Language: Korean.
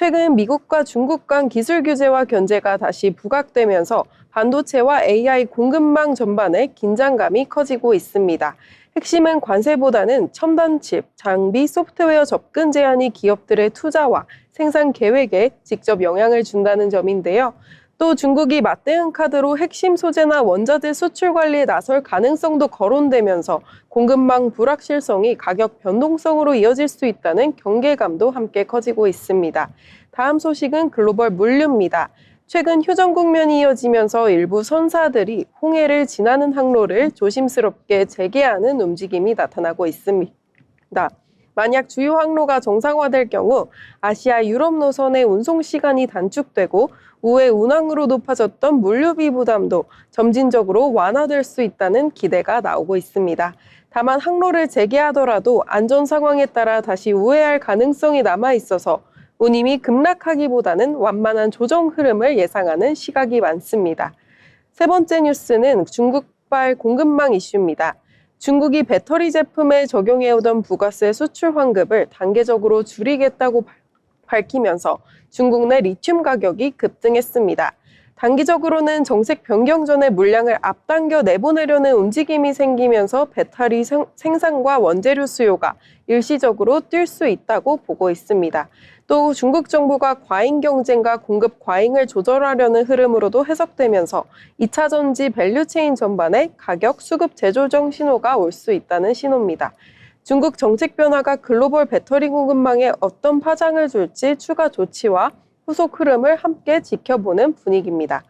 최근 미국과 중국 간 기술 규제와 견제가 다시 부각되면서 반도체와 AI 공급망 전반에 긴장감이 커지고 있습니다. 핵심은 관세보다는 첨단 칩, 장비, 소프트웨어 접근 제한이 기업들의 투자와 생산 계획에 직접 영향을 준다는 점인데요. 또 중국이 맞대응 카드로 핵심 소재나 원자재 수출 관리에 나설 가능성도 거론되면서 공급망 불확실성이 가격 변동성으로 이어질 수 있다는 경계감도 함께 커지고 있습니다. 다음 소식은 글로벌 물류입니다. 최근 휴전 국면이 이어지면서 일부 선사들이 홍해를 지나는 항로를 조심스럽게 재개하는 움직임이 나타나고 있습니다. 만약 주요 항로가 정상화될 경우 아시아 유럽 노선의 운송 시간이 단축되고 우회 운항으로 높아졌던 물류비 부담도 점진적으로 완화될 수 있다는 기대가 나오고 있습니다. 다만 항로를 재개하더라도 안전 상황에 따라 다시 우회할 가능성이 남아 있어서 운임이 급락하기보다는 완만한 조정 흐름을 예상하는 시각이 많습니다. 세 번째 뉴스는 중국발 공급망 이슈입니다. 중국이 배터리 제품에 적용해오던 부가세 수출 환급을 단계적으로 줄이겠다고 발- 밝히면서 중국 내 리튬 가격이 급등했습니다. 단기적으로는 정책 변경 전에 물량을 앞당겨 내보내려는 움직임이 생기면서 배터리 생- 생산과 원재료 수요가 일시적으로 뛸 수 있다고 보고 있습니다. 또 중국 정부가 과잉 경쟁과 공급 과잉을 조절하려는 흐름으로도 해석되면서 2차 전지 밸류체인 전반에 가격 수급 재조정 신호가 올 수 있다는 신호입니다. 중국 정책 변화가 글로벌 배터리 공급망에 어떤 파장을 줄지 추가 조치와 후속 흐름을 함께 지켜보는 분위기입니다.